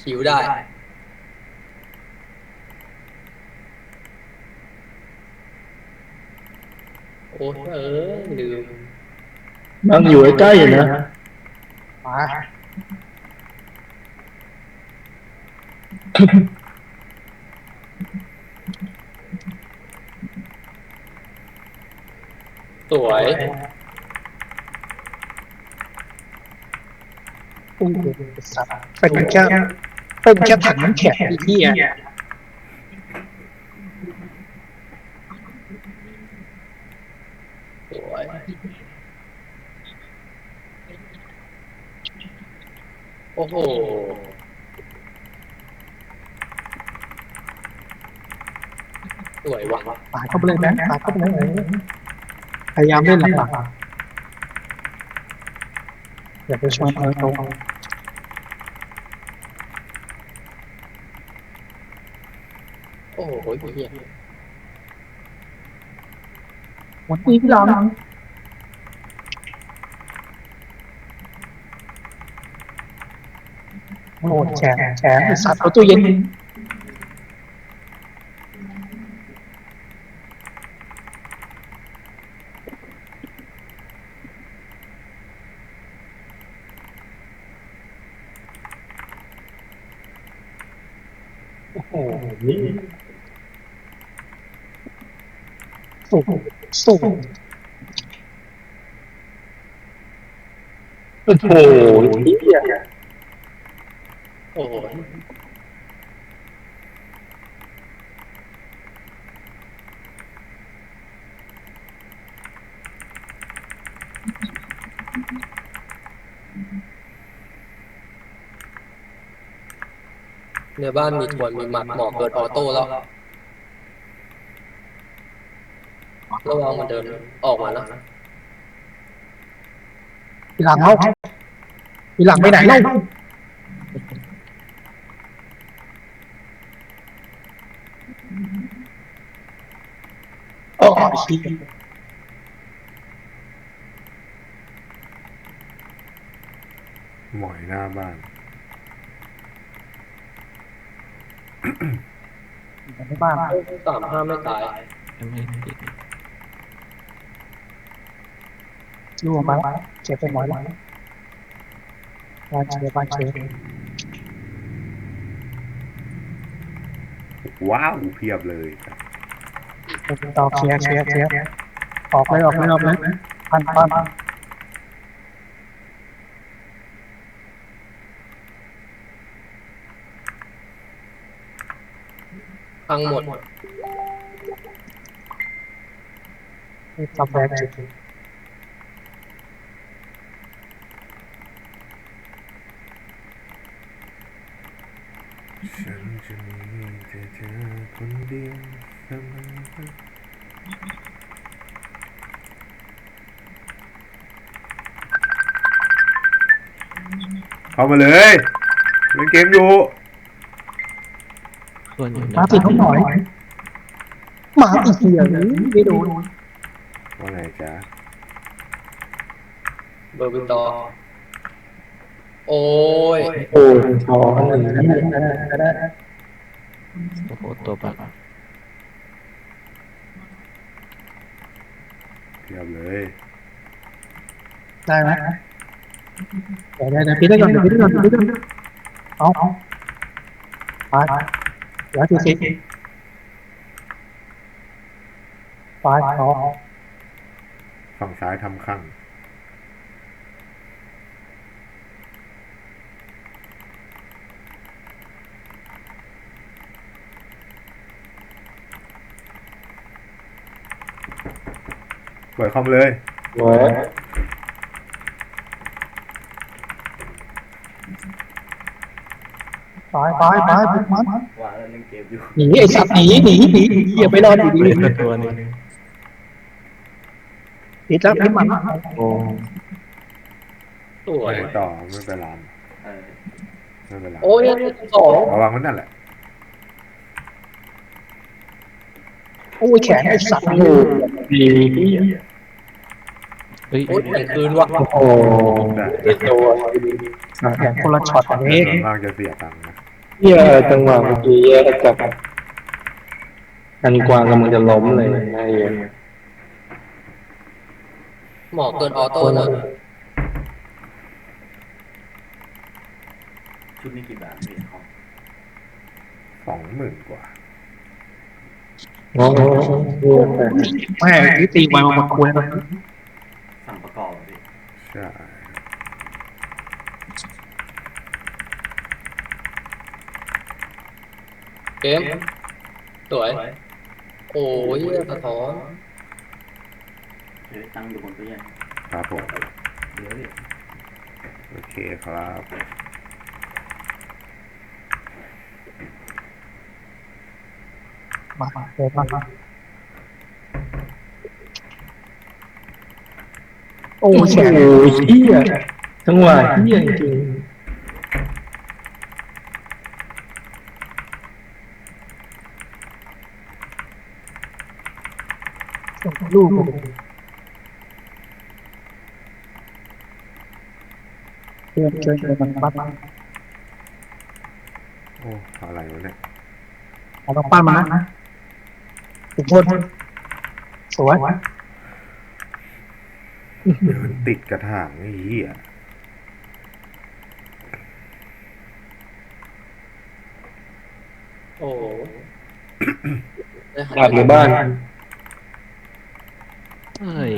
คิวได้ โอ้เออลืมมันอยู่ใกล้ๆอยู่นะมาสวยอู้สัตว์เป็นแค่ เป็นแค่ถังน้ำแข็งไอ้เหี้ยสวยโอ้โหสวยว่ะปาดเข้าไปเลยแบงค์ปาดเข้าไปเลยเออพยายามเล่นหลังๆอย่าไปชวนเออตรง อ้โหเหี้ยวันนี้พี่ลองโอ้โหแฉะแฉะไอ้สัตว์เอาตู้เย็นโอ้โหนี่ สูงสูงโอ้โหเหี้ยโอ้โหในบ้านมีทวนมีหมัดหมอกเกิดออโต้แล้ว ระวังมันเดินออกมานะพี่หลังเขาพี่หลังไปไหนเล่าโอ้ยชี้หมอยหน้าบ้าน ในบ้าน สามห้าไม่ตาย ล่วงไปเจ็บไปหมดแล้วบ้านเชียร์บ้านเชียร์ว้าวเพียบเลยต่อเคลียร์เคลียร์เคลียร์ออกเลยออกเลยออกเลยพันพันพังหมดจับแบกจุด ฉันจะมีแต่เธอคนเดียวเสมอเข้ามาเลยเล่นเกมอยู่ ส่วนอยู่มาติดเขาหน่อยหมาติดเหี้ยเลยไม่โดนว่าไงจ๊ะ เบอร์บินตอ โอ้ยโอ้ยท้องอะไรเนี่ยโอ้โหตัวบักเพียบเลยได้ไหมเดี๋ยวเดี๋ยวพี่ได้ก่อนเดี๋ยวพี่ได้ก่อนเดี๋ยวพี่ได้ก่อนเอาเอาไปเดี๋ยวทีสิไปเอาฝั่งซ้ายทำข้าง ปล่อยคอมเลยโว้ยไปไปไปมันวาแล้วเล่นเกมอยู่หนีไอ้สัตว์หนีหนีหนีหนีอย่าไปรออยู่ดีเหลือตัวหนึงติดแล้วพิมันโอ้สวยไปต่อไม่เป็นไรไม่เป็นไรโอ้ยสองระวังมันนั่นแหละ โอ้ยแขนไอ้สัตว์โหดีเหี้ยเฮ้ยโอ้ยแต่งคืนว่ะโอ้โหได้ติดตัวแขนคนละช็อตแต่เองส่วนมากจะเสียตังค์นะเหี้ยจังหวะเมื่อกี้แยกกับกันกวางกำลังจะล้มเลยไอ้เหี้ยหมอเกินออโต้เลยชุดนี้กี่บาทพี่ครับสองหมื่นกว่า โอ้โหเหี้ยแต่แม่นี่ตีไวมาหมดคุยแล้วสั่งประกอบอะพี่ใช่เกมสวย โอ้ยสะท้อนเดี๋ยวตั้งอยู่บนตู้เย็นครับผมเดี๋ยวดิโอเคครับ มามาเดินมามาโอ้โหเหี้ยจังหวะเหี้ยจริงส่งลูกเชิญเชิญเชิญมันปั้นมันโอ้อะไรวะเนี่ยเราต้องปั้นมันนะ ถึงโทษสวยเดินติดกระถางไอ้เหี้ยโอ้ได้หันดาบหรือบ้านเอ้ย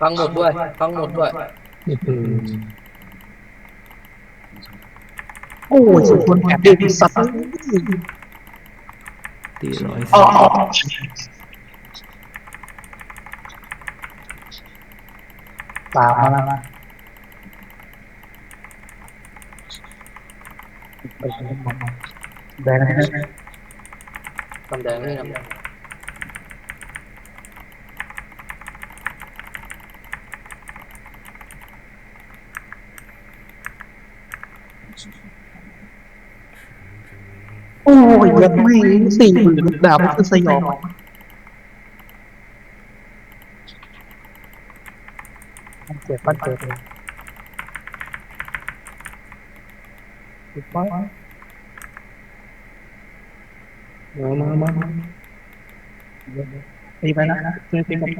ฟังหมดด้วยฟังหมดด้วยอืมโอ้ยสุดคนแอบดื้อสัตว์ ตีร้อยอ๋อสิบตามมาแล้วแดงนะ น้ำแดงนี่น้ำแดง โอ้ยยังไม่สี่หมื่นดาบคือสยองมันเจ็บมันเจ็บเลยถูกปะมามามามาตีไปนะเจอตีกัน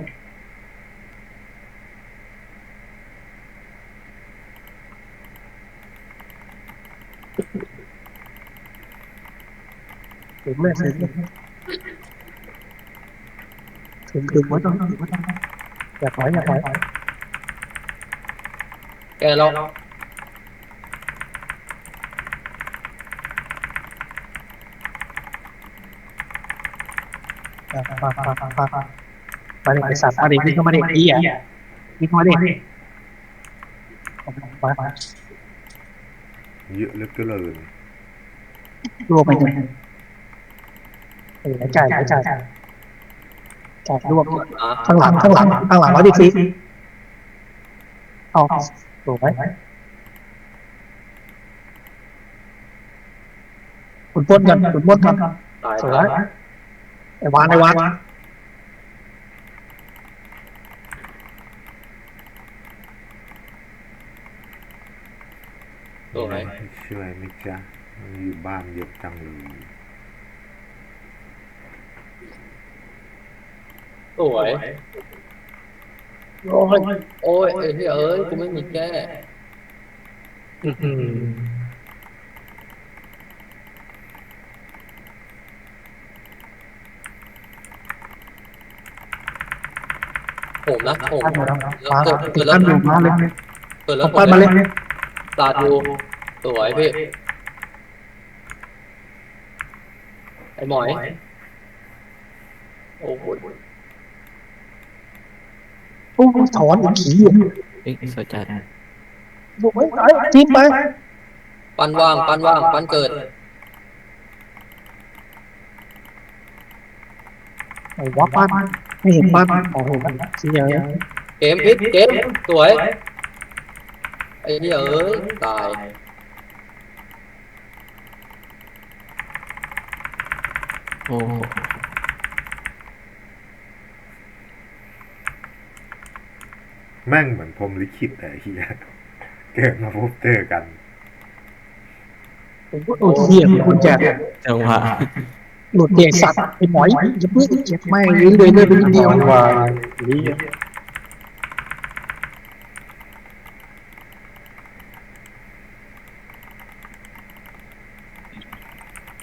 ถึงเลยถึงถึงถึงว่าต้องถึงว่าต้อย่าถอยอย่าถอยแกเราอะปาปาปาปาปามาดิไอสัตว์มาดิวิ่งเข้ามาดิไอ้เหี้ยวิ่งเข้ามาดิไปไปเยอะเหลือเกินรวมไปหนึ่ง เออจ่ายจ่ายจ่ายจ่ายรวมอะข้างหลังข้างหลังข้างหลังร้อยดิฟีเอาถูกไหมคุณพ้นกันคุณพ้นกันตายสวตายยไอ้วานไอ้วานสวยให้ช่วยไหม่จ้ะมันอยู่บ้านเยอะจังเลย สวย โอ้ย โอ้ยไอ้ที่เอ้ย กูไม่มีแก้อื้อหือผมนะผมปั้นมาแล้วแล้วมาเกิดเกิดแล้ปั้วนอยู่มาเลยเกิดแล้วปั้นมาเลยตาดูสวยพี่ ไอ้หมอย โอ้โห โอ้ถอนอีกขี้อยู่เอ้ยสวยจัดบอกไว้ไอ้จิ้มไปปันว่างปันว่างปันเกิดไอ้วับปั้นไม่เห็นปั้นโอ้โหเสียเกมพิษเกมสวยไอ้ที่เอ้ยตายโอ้ แม่งเหมือนพรหมลิขิตแต่เฮียเกิดมาพบเจอกันโอ้เหี้ยคุณแจกจังหวะหลุดเด็กสัตว์ไอ้หมอยอย่าเพิ่งเจ็บไม่ยืนเลยเลยไปนิดเดียววางนี่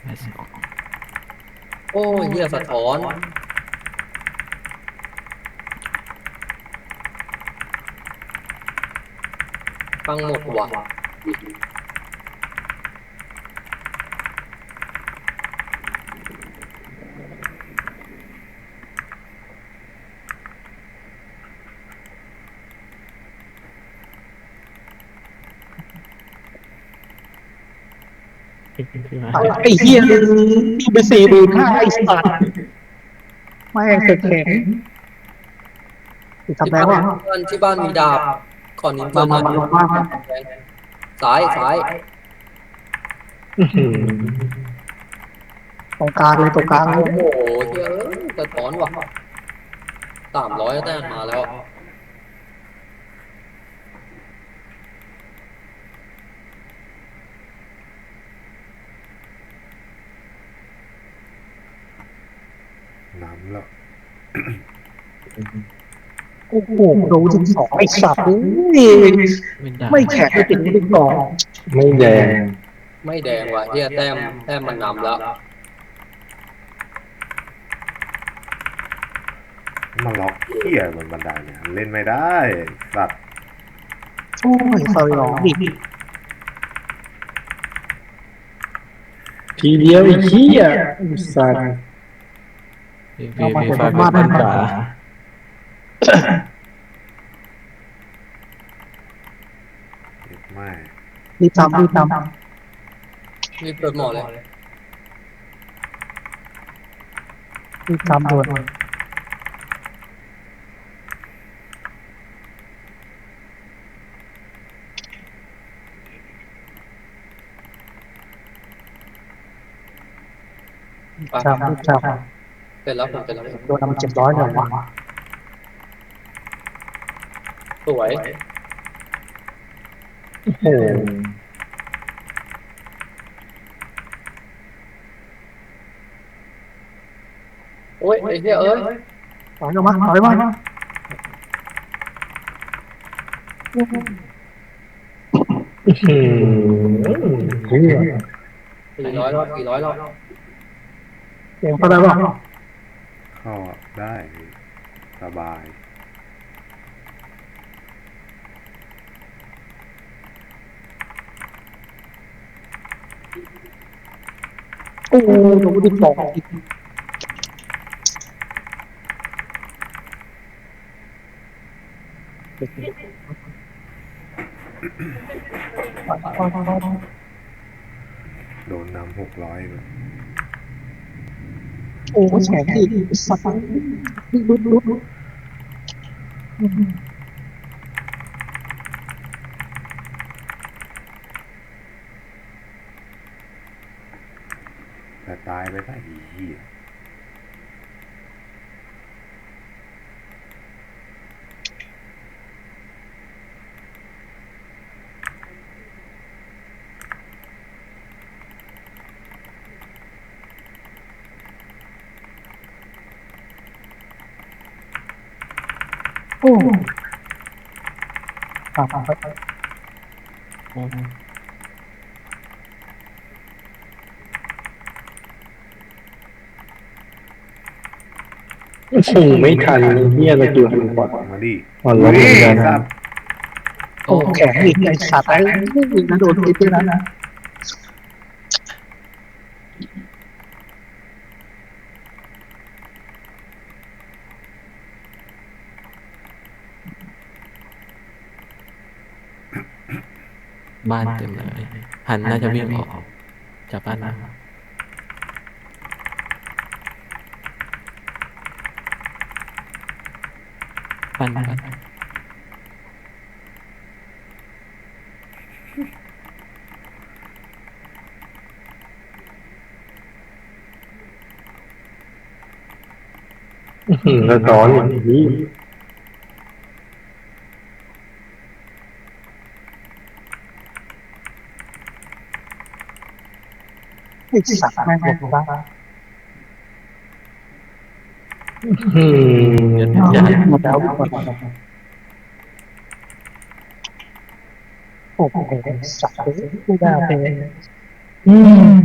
แปดสองโอ้ยเฮียสะท้อน ฟังหมดว่ะไอ้เหี้ยนี่ไปสี่หมื่นห้าไอ้สัตว์ไม่งเสร็จแข็งทำที่แล้วบ้าว่ะนที่บ้านมีดาบ ขอนินมาเพิ่มมามามามามาซ้ายซ้ายอื้อหือตรงกลางเลยตรงกลางเลโอ้ยโหเฮียเอ้ยสะท้อนว่ะสามร้อยแต้มมาแล้ว น้ำแล้วโอ้โหโดนถึงสองไอ้สัตว์เอ้ยไม่ได้ไม่แข็งไม่ติดไม่ติดต่อไม่แดง ไม่แดงว่ะเฮียแต้มแต้มมันนำแล้วมาล็อกเขี้ยบนบันไดเนี่ยเล่นไม่ได้สัตว์โอ้ยสยองดิทีเดียวไอ้เหี้ยไอ้สัตว์พี่พี่พี่ไฟเป็นคนจ๋าเจ็บ ไม่รีบทำรีบทรีบเปิดหมอเลยำรีบทำด่วนไปทำรีบทเป็นแล้วผมเป็นแล้วำโดนนำเจ็ดร้อยเลยวะ สวยโอ้โหโอ้ยไอ้เฮียเอ้ยถอยออกมาถอยมาอื้อหือเหี้ยสี่ร้อยแล้วสี่ร้อยแล้วเสียงเขาได้ป่ะเข้าได้ สบาย โอ้โหโดนดิบสองอีกไปไปไปไปโดนนำหกร้อยเลยโอ้โหแข็งอีกสัตว์ลุดลุดลุด แต่ตายไปได้อีเหี้ยโอ้อ่าไป โอ้โอ้โหไม่ทันไอ้เหี้ยตะเกียบหันขวามาดิอ่อนล้มเหมือนกันสัตว์โอ้แข็งอีกไอ้สัตว์ไอ้กระโดดติดด้วยนะบ้านเต็มเลย หันน่าจะวิ่งออกจากบ้านนะ บ้านบ้านอื้อหือสะท้อนอย่างนี้อ้สัตว์แม่งหลบได้ อืมอย่าหมดแล้วหมดแล้วโอ้โหสัตว์ไม่ได้เลยอืม